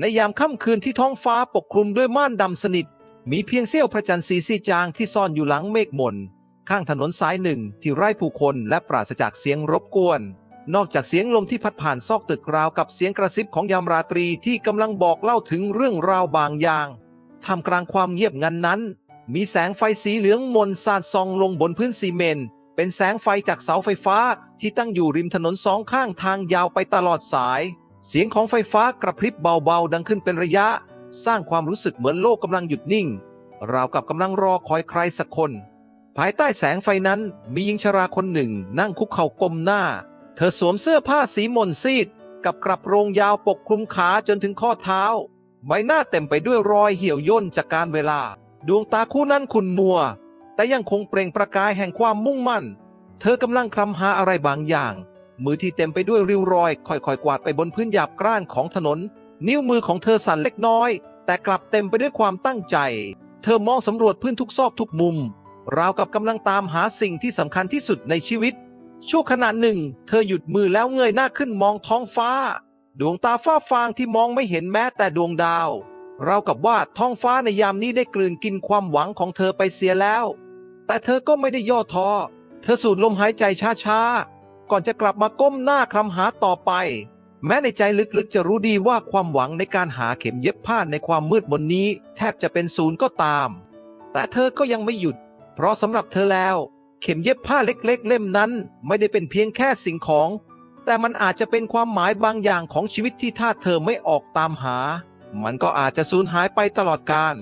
ในยามค่ำคืนที่ท้องฟ้าปกคลุมด้วยม่านดำสนิท มีเพียงเสี้ยวพระจันทร์สีซีจางที่ซ่อนอยู่หลังเมฆหม่นข้างถนนสายหนึ่งที่ไร้ผู้คนและปราศจากเสียงรบกวน นอกจากเสียงลมที่พัดผ่านซอกตึกราวกับเสียงกระซิบของยามราตรีที่กำลังบอกเล่าถึงเรื่องราวบางอย่างท่ามกลางความเงียบงันนั้น มีแสงไฟสีเหลืองมนสาดส่องลงบนพื้นซีเมนต์เป็นแสงไฟจากเสาไฟฟ้าที่ตั้งอยู่ริมถนนสองข้างทางยาวไปตลอดสาย เสียงของไฟฟ้ากระพริบเบาๆ ดังขึ้นเป็นระยะ สร้างความรู้สึกเหมือนโลกกำลังหยุดนิ่ง ราวกับกำลังรอคอยใครสักคน ภายใต้แสงไฟนั้นมีหญิงชราคนหนึ่งนั่งคุกเข่าก้มหน้า เธอสวมเสื้อผ้าสีมนซีด กับกระโปรงยาวปกคลุมขาจนถึงข้อเท้า ใบหน้าเต็มไปด้วยรอยเหี่ยวย่นจากการเวลา ดวงตาคู่นั้นขุ่นมัว แต่ยังคงเปล่งประกายแห่งความมุ่งมั่น เธอกำลังคลำหาอะไรบางอย่าง มือที่เต็มไปด้วยริ้วรอย ค่อยๆกวาดไปบนพื้นหยาบกร้านของถนน นิ้วมือของเธอสั่นเล็กน้อย แต่กลับเต็มไปด้วยความตั้งใจ เธอมองสำรวจพื้นทุกซอกทุกมุม ราวกับกำลังตามหาสิ่งที่สำคัญที่สุดในชีวิต ชั่วขณะหนึ่ง เธอหยุดมือแล้วเงยหน้าขึ้นมองท้องฟ้า ดวงตาฟ้าฟางที่มองไม่เห็นแม้แต่ดวงดาวราวกับว่าท้องฟ้าในยามนี้ได้กลืนกินความหวังของเธอไปเสียแล้ว แต่เธอก็ไม่ได้ย่อท้อ เธอสูดลมหายใจช้าๆ ก่อนจะกลับมาก้มหน้าคลำหาต่อไป แม้ในใจลึกๆจะรู้ดีว่าความหวังในการหาเข็มเย็บผ้าในความมืดมนนี้ แทบจะเป็นศูนย์ก็ตาม แต่เธอก็ยังไม่หยุด เพราะสำหรับเธอแล้ว เข็มเย็บผ้าเล็กๆ เล่มนั้น ไม่ได้เป็นเพียงแค่สิ่งของ แต่มันอาจจะเป็นความหมายบางอย่างของชีวิตที่ถ้าเธอไม่ออกตามหา มันก็อาจจะสูญหายไปตลอดกาล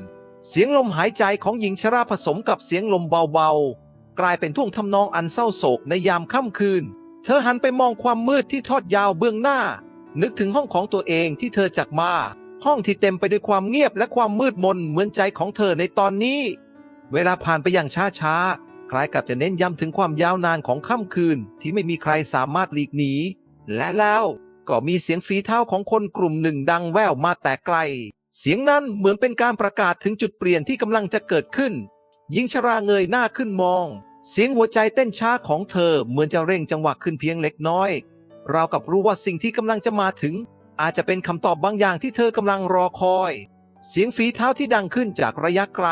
เสียงลมหายใจของหญิงชราผสมกับเสียงลมเบาๆ กลายเป็นท่วงทำนองอันเศร้าโศกในยามค่ำคืน เธอหันไปมองความมืดที่ทอดยาวเบื้องหน้า นึกถึงห้องของตัวเองที่เธอจากมา ห้องที่เต็มไปด้วยความเงียบและความมืดมนเหมือนใจของเธอในตอนนี้ เวลาผ่านไปอย่างช้าๆ คล้ายกับจะเน้นย้ำถึงความยาวนานของค่ำคืนที่ไม่มีใครสามารถหลีกหนี และแล้วก็มีเสียงฝีเท้าของคนกลุ่มหนึ่งดังแว่วมาแต่ไกล เสียงนั้นเหมือนเป็นการประกาศถึงจุดเปลี่ยนที่กำลังจะเกิดขึ้น หญิงชราเงยหน้าขึ้นมอง เสียงหัวใจเต้นช้าของเธอเหมือนจะเร่งจังหวะขึ้นเพียงเล็กน้อย ราวกับรู้ว่าสิ่งที่กำลังจะมาถึง อาจจะเป็นคำตอบบางอย่างที่เธอกำลังรอคอย เสียงฝีเท้าที่ดังขึ้นจากระยะไกล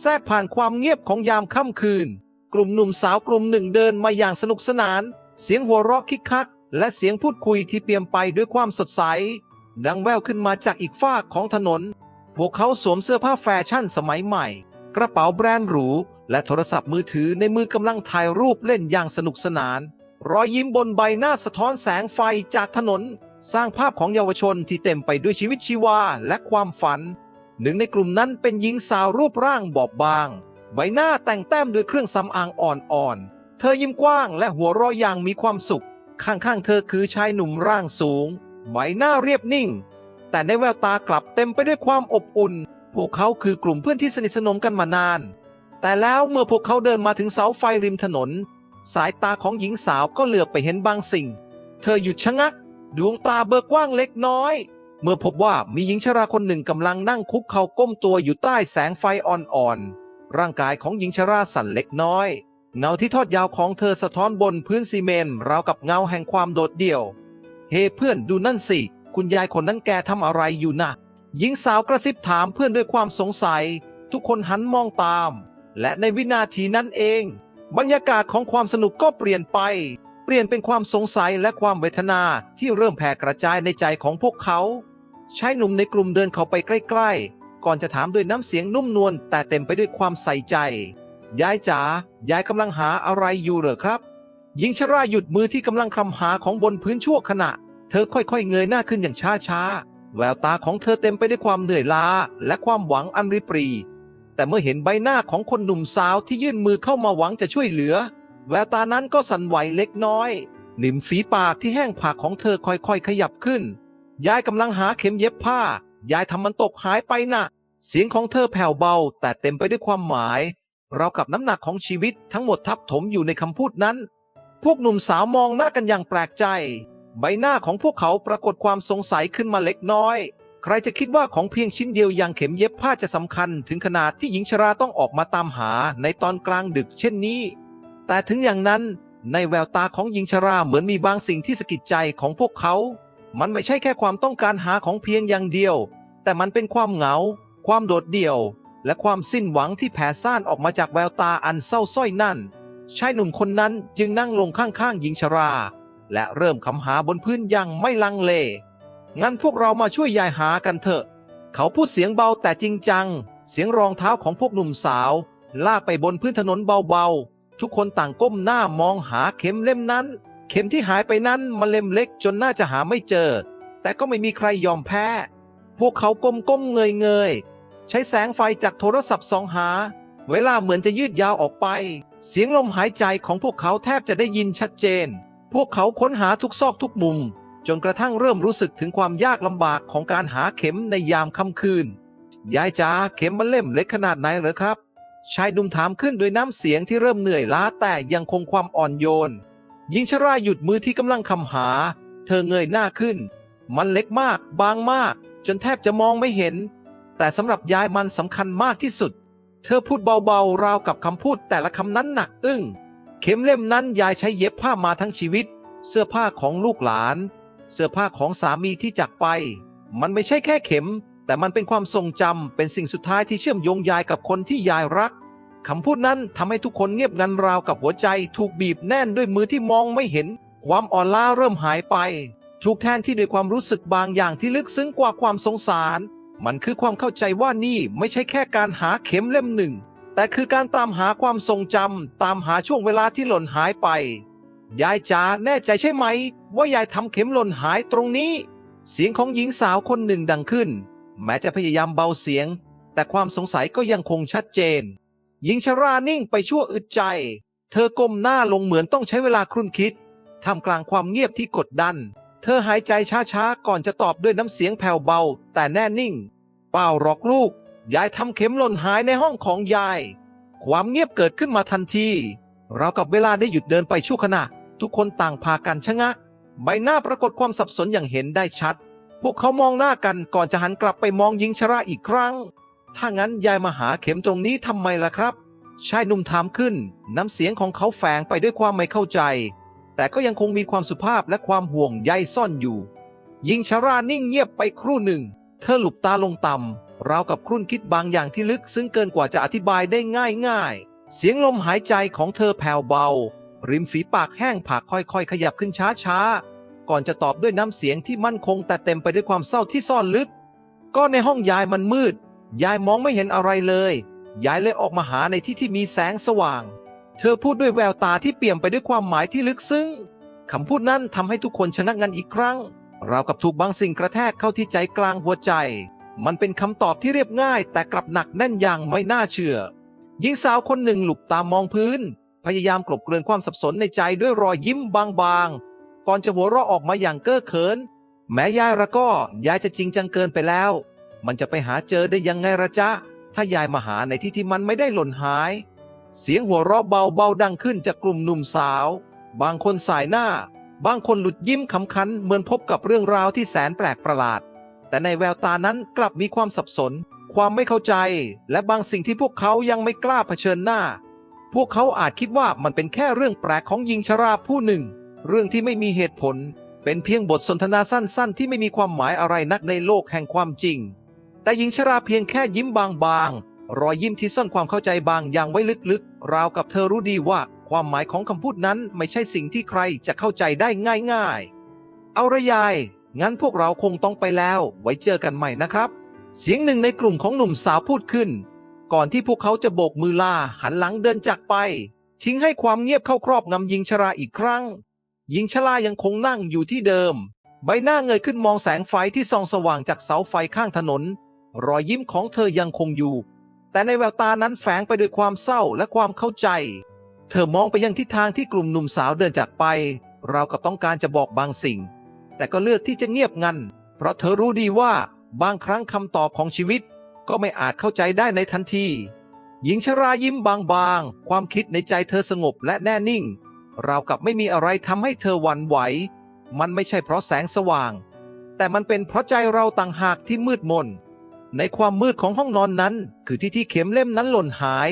แทรกผ่านความเงียบของยามค่ำคืน กลุ่มหนุ่มสาวกลุ่มหนึ่งเดินมาอย่างสนุกสนาน เสียงหัวเราะคิกคัก และเสียงพูดคุยที่เปี่ยมไปด้วยความสดใส ดังแว่วขึ้นมาจากอีกฝากของถนน พวกเขาสวมเสื้อผ้าแฟชั่นสมัยใหม่ กระเป๋าแบรนด์หรู และโทรศัพท์มือถือในมือกำลังถ่ายรูปเล่นอย่างสนุกสนาน รอยยิ้มบนใบหน้าสะท้อนแสงไฟจากถนน สร้างภาพของเยาวชนที่เต็มไปด้วยชีวิตชีวาและความฝัน หนึ่งในกลุ่มนั้นเป็นหญิงสาวรูปร่างบอบบาง ใบหน้าแต่งแต้มด้วยเครื่องสำอางอ่อนๆ เธอยิ้มกว้างและหัวเราะอย่างมีความสุข ข้างๆ เธอคือชายหนุ่มร่างสูง ใบหน้าเรียบนิ่ง แต่ในแววตากลับเต็มไปด้วยความอบอุ่นพวกเขาคือกลุ่มเพื่อนที่สนิทสนมกันมานาน แต่แล้วเมื่อพวกเขาเดินมาถึงเสาไฟริมถนน สายตาของหญิงสาวก็เหลือบไปเห็นบางสิ่ง เธอหยุดชะงัก ดวงตาเบิกกว้างเล็กน้อย เมื่อพบว่ามีหญิงชราคนหนึ่งกำลังนั่งคุกเข่าก้มตัวอยู่ใต้แสงไฟอ่อนๆ ร่างกายของหญิงชราสั่นเล็กน้อย เงาที่ทอดยาวของเธอสะท้อนบนพื้นซีเมนต์ราวกับเงาแห่งความโดดเดี่ยว เฮ้เพื่อนดูนั่นสิ คุณยายคนนั้นแกทำอะไรอยู่น่ะ หญิงสาวกระซิบถามเพื่อนด้วยความสงสัย ทุกคนหันมองตาม และในวินาทีนั้นเอง บรรยากาศของความสนุกก็เปลี่ยนไป เปลี่ยนเป็นความสงสัยและความเวทนาที่เริ่มแผ่กระจายในใจของพวกเขาชายหนุ่มในกลุ่มเดินเข้าไปใกล้ๆ ก่อนจะถามด้วยน้ำเสียงนุ่มนวลแต่เต็มไปด้วยความใส่ใจ ยายจ๋ายายกำลังหาอะไรอยู่เหรอครับ หญิงชราหยุดมือที่กำลังคลำหาของบนพื้นชั่วขณะ เธอค่อยๆ เงยหน้าขึ้นอย่างช้าๆ แววตาของเธอเต็มไปด้วยความเหนื่อยล้าและความหวังอันริบหรี แต่เมื่อเห็นใบหน้าของคนหนุ่มสาวที่ยื่นมือเข้ามาหวังจะช่วยเหลือ แววตานั้นก็สั่นไหวเล็กน้อยริมฝีปากที่แห้งผากของเธอค่อยๆ ขยับขึ้น ยายกำลังหาเข็มเย็บผ้า ยายทำมันตกหายไปนะ่ะ เสียงของเธอแผ่วเบา แต่เต็มไปด้วยความหมาย เรากับน้ำหนักของชีวิตทั้งหมดทับถมอยู่ในคำพูดนั้น พวกหนุ่มสาวมองหน้ากันอย่างแปลกใจ ใบหน้าของพวกเขาปรากฏความสงสัยขึ้นมาเล็กน้อย ใครจะคิดว่าของเพียงชิ้นเดียวอย่างเข็มเย็บผ้าจะสำคัญ ถึงขนาดที่หญิงชราต้องออกมาตามหาในตอนกลางดึกเช่นนี้ แต่ถึงอย่างนั้นในแววตาของหญิงชราเหมือนมีบางสิ่งที่สะกิดใจของพวกเขา มันไม่ใช่แค่ความต้องการหาของเพียงอย่างเดียว แต่มันเป็นความเหงา ความโดดเดี่ยว และความสิ้นหวังที่แผ่ซ่านออกมาจากแววตาอันเศร้าส้อยนั่น ชายหนุ่มคนนั้นจึงนั่งลงข้างๆหญิงชรา และเริ่มคำหาบนพื้นอยังไม่ลังเล งั้นพวกเรามาช่วยยายหากันเถอะ เขาพูดเสียงเบาแต่จริงจัง เสียงรองเท้าของพวกหนุ่มสาว ลากไปบนพื้นถนนเบาๆ ทุกคนต่างก้มหน้ามองหาเข็มเล่มนั้น เข็มที่หายไปนั้นมันเล่มเล็กจนน่าจะหาไม่เจอ แต่ก็ไม่มีใครยอมแพ้ พวกเขาก้มก้มเงยเงยๆใช้แสงไฟจากโทรศัพท์ส่องหา เวลาเหมือนจะยืดยาวออกไป เสียงลมหายใจของพวกเขาแทบจะได้ยินชัดเจน พวกเขาค้นหาทุกซอกทุกมุม จนกระทั่งเริ่มรู้สึกถึงความยากลำบากของการหาเข็มในยามค่ำคืน ยายจ๋าเข็มมันเล่มเล็กขนาดไหนเหรอครับ ชายหนุ่มถามขึ้นด้วยน้ำเสียงที่เริ่มเหนื่อยล้าแต่ยังคงความอ่อนโยน หญิงชราหยุดมือที่กำลังคำหา เธอเงยหน้าขึ้น มันเล็กมาก บางมาก จนแทบจะมองไม่เห็น แต่สำหรับยายมันสำคัญมากที่สุด เธอพูดเบาๆราวกับคำพูดแต่ละคำนั้นหนักอึ้ง ข็มเล่มนั้นยายใช้เย็บผ้ามาทั้งชีวิต เสื้อผ้าของลูกหลาน เสื้อผ้าของสามีที่จากไป มันไม่ใช่แค่เข็ม แต่มันเป็นความทรงจำเป็นสิ่งสุดท้ายที่เชื่อมโยงยายกับคนที่ยายรักคำพูดนั้นทำให้ทุกคนเงียบงันราวกับหัวใจ ถูกบีบแน่นด้วยมือที่มองไม่เห็น ความอ่อนล้าเริ่มหายไป ถูกแทนที่ด้วยความรู้สึกบางอย่างที่ลึกซึ้งกว่าความสงสาร มันคือความเข้าใจว่านี่ไม่ใช่แค่การหาเข็มเล่มหนึ่ง แต่คือการตามหาความทรงจำตามหาช่วงเวลาที่หล่นหายไป ยายจ๋าแน่ใจใช่ไหม ว่ายายทำเข็มหล่นหายตรงนี้ เสียงของหญิงสาวคนหนึ่งดังขึ้น แม้จะพยายามเบาเสียง แต่ความสงสัยก็ยังคงชัดเจน หญิงชรานิ่งไปชั่วอึดใจ เธอก้มหน้าลงเหมือนต้องใช้เวลาครุ่นคิดท่ามกลางความเงียบที่กดดัน เธอหายใจช้าๆ ก่อนจะตอบด้วยน้ำเสียงแผ่วเบา แต่แน่นิ่ง เปล่าหรอกลูก ยายทำเข็มหล่นหายในห้องของยาย ความเงียบเกิดขึ้นมาทันทีเรากับเวลาได้หยุดเดินไปชั่วขณะ ทุกคนต่างพากันชะงัก ใบหน้าปรากฏความสับสนอย่างเห็นได้ชัด พวกเขามองหน้ากันก่อนจะหันกลับไปมองหญิงชราอีกครั้ง ถ้างั้นยายมาหาเข็มตรงนี้ทำไมล่ะครับ ชายหนุ่มถามขึ้น น้ำเสียงของเขาแฝงไปด้วยความไม่เข้าใจ แต่ก็ยังคงมีความสุภาพและความห่วงใยซ่อนอยู่หญิงชรานิ่งเงียบไปครู่หนึ่ง เธอหลุบตาลงต่ำ เรากับครุ่นคิดบางอย่างที่ลึกซึ้งเกินกว่าจะอธิบายได้ง่ายๆ เสียงลมหายใจของเธอแผ่วเบา ริมฝีปากแห้งผากค่อยๆ ขยับขึ้นช้าๆ ก่อนจะตอบด้วยน้ำเสียงที่มั่นคงแต่เต็มไปด้วยความเศร้าที่ซ่อนลึก ก็ในห้องยายมันมืด ยายมองไม่เห็นอะไรเลย ยายเลยออกมาหาในที่ที่มีแสงสว่าง เธอพูดด้วยแววตาที่เปี่ยมไปด้วยความหมายที่ลึกซึ้งคำพูดนั้นทำให้ทุกคนชะงักงันอีกครั้ง เรากับถูกบางสิ่งกระแทกเข้าที่ใจกลางหัวใจ มันเป็นคำตอบที่เรียบง่าย แต่กลับหนักแน่นอย่างไม่น่าเชื่อ หญิงสาวคนหนึ่งหลุบตามองพื้น พยายามกลบเกลื่อนความสับสนในใจด้วยรอยยิ้มบางๆ ก่อนจะหัวเราะออกมาอย่างเก้อเขิน แม้ยายละก็ยายจะจริงจังเกินไปแล้ว มันจะไปหาเจอได้ยังไงละจ๊ะ ถ้ายายมาหาในที่ที่มันไม่ได้หล่นหาย เสียงหัวเราะเบาๆดังขึ้นจากกลุ่มหนุ่มสาว บางคนสายหน้า บางคนหลุดยิ้มขำขันเหมือนพบกับเรื่องราวที่แสนแปลกประหลาด แต่ในแววตานั้นกลับมีความสับสน ความไม่เข้าใจ และบางสิ่งที่พวกเขายังไม่กล้าเผชิญหน้า พวกเขาอาจคิดว่ามันเป็นแค่เรื่องแปลกของหญิงชราผู้หนึ่ง เรื่องที่ไม่มีเหตุผล เป็นเพียงบทสนทนาสั้นๆ ที่ไม่มีความหมายอะไรนักในโลกแห่งความจริง แต่หญิงชราเพียงแค่ยิ้มบางๆ รอยยิ้มที่ซ่อนความเข้าใจบางอย่างไว้ลึกๆ ราวกับเธอรู้ดีว่าความหมายของคำพูดนั้นไม่ใช่สิ่งที่ใครจะเข้าใจได้ง่าย ๆ เอาระยาย งั้นพวกเราคงต้องไปแล้ว ไว้เจอกันใหม่นะครับ เสียงหนึ่งในกลุ่มของหนุ่มสาวพูดขึ้น ก่อนที่พวกเขาจะโบกมือลาหันหลังเดินจากไป ทิ้งให้ความเงียบเข้าครอบงำหญิงชราอีกครั้งหญิงชรายังคงนั่งอยู่ที่เดิม ใบหน้าเงยขึ้นมองแสงไฟที่ส่องสว่างจากเสาไฟข้างถนน รอยยิ้มของเธอยังคงอยู่ แต่ในแววตานั้นแฝงไปด้วยความเศร้าและความเข้าใจ เธอมองไปยังทิศทางที่กลุ่มหนุ่มสาวเดินจากไป เรากับต้องการจะบอกบางสิ่ง แต่ก็เลือกที่จะเงียบงัน เพราะเธอรู้ดีว่าบางครั้งคำตอบของชีวิต ก็ไม่อาจเข้าใจได้ในทันที หญิงชรายิ้มบางๆ ความคิดในใจเธอสงบและแน่นิ่ง ราวกับไม่มีอะไรทำให้เธอหวั่นไหว มันไม่ใช่เพราะแสงสว่าง แต่มันเป็นเพราะใจเราต่างหากที่มืดมน ในความมืดของห้องนอนนั้น คือที่ที่เข็มเล่มนั้นหล่นหาย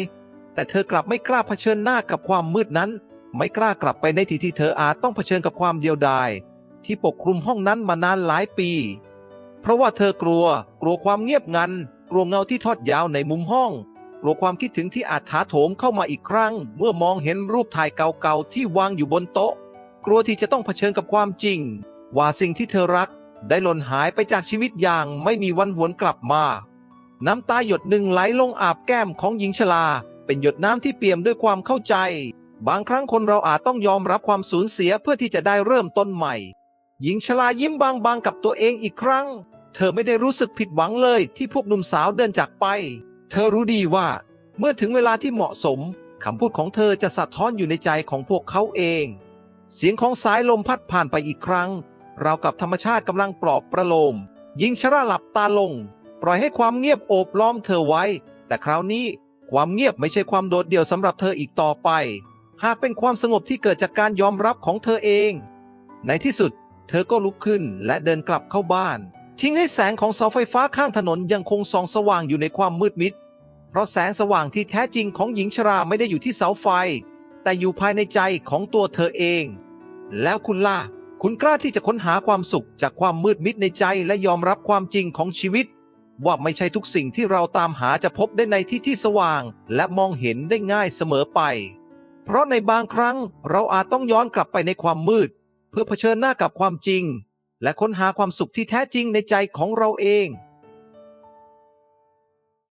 แต่เธอกลับไม่กล้าเผชิญหน้ากับความมืดนั้น ไม่กล้ากลับไปในที่ที่เธออาจต้องเผชิญกับความเดียวดาย ที่ปกคลุมห้องนั้นมานานหลายปี เพราะว่าเธอกลัว กลัวความเงียบงัน กลัวเงาที่ทอดยาวในมุมห้อง กลัวความคิดถึงที่อาจถาโถมเข้ามาอีกครั้ง เมื่อมองเห็นรูปถ่ายเก่าๆที่วางอยู่บนโต๊ะ กลัวที่จะต้องเผชิญกับความจริง ว่าสิ่งที่เธอรัก ได้หล่นหายไปจากชีวิตอย่างไม่มีวันหวนกลับมา น้ำตาหยดหนึ่งไหลลงอาบแก้มของหญิงชราเป็นหยดน้ำที่เปี่ยมด้วยความเข้าใจ บางครั้งคนเราอาจต้องยอมรับความสูญเสียเพื่อที่จะได้เริ่มต้นใหม่ หญิงชรายิ้มบางๆกับตัวเองอีกครั้ง เธอไม่ได้รู้สึกผิดหวังเลยที่พวกหนุ่มสาวเดินจากไป เธอรู้ดีว่า เมื่อถึงเวลาที่เหมาะสมคำพูดของเธอจะสะท้อนอยู่ในใจของพวกเขาเอง เสียงของสายลมพัดผ่านไปอีกครั้งราวกับธรรมชาติกำลังปลอบประโลม หญิงชราหลับตาลง ปล่อยให้ความเงียบโอบล้อมเธอไว้ แต่คราวนี้ความเงียบไม่ใช่ความโดดเดี่ยวสำหรับเธออีกต่อไป หากเป็นความสงบที่เกิดจากการยอมรับของเธอเอง ในที่สุด เธอก็ลุกขึ้นและเดินกลับเข้าบ้าน ทิ้งให้แสงของเสาไฟฟ้าข้างถนนยังคงส่องสว่างอยู่ในความมืดมิด เพราะแสงสว่างที่แท้จริงของหญิงชราไม่ได้อยู่ที่เสาไฟ แต่อยู่ภายในใจของตัวเธอเอง แล้วคุณล่ะ คุณกล้าที่จะค้นหาความสุขจากความมืดมิดในใจและยอมรับความจริงของชีวิต ว่าไม่ใช่ทุกสิ่งที่เราตามหาจะพบได้ในที่ที่สว่าง และมองเห็นได้ง่ายเสมอไป เพราะในบางครั้งเราอาจต้องย้อนกลับไปในความมืด เพื่อเผชิญหน้ากับความจริง และค้นหาความสุขที่แท้จริงในใจของเราเอง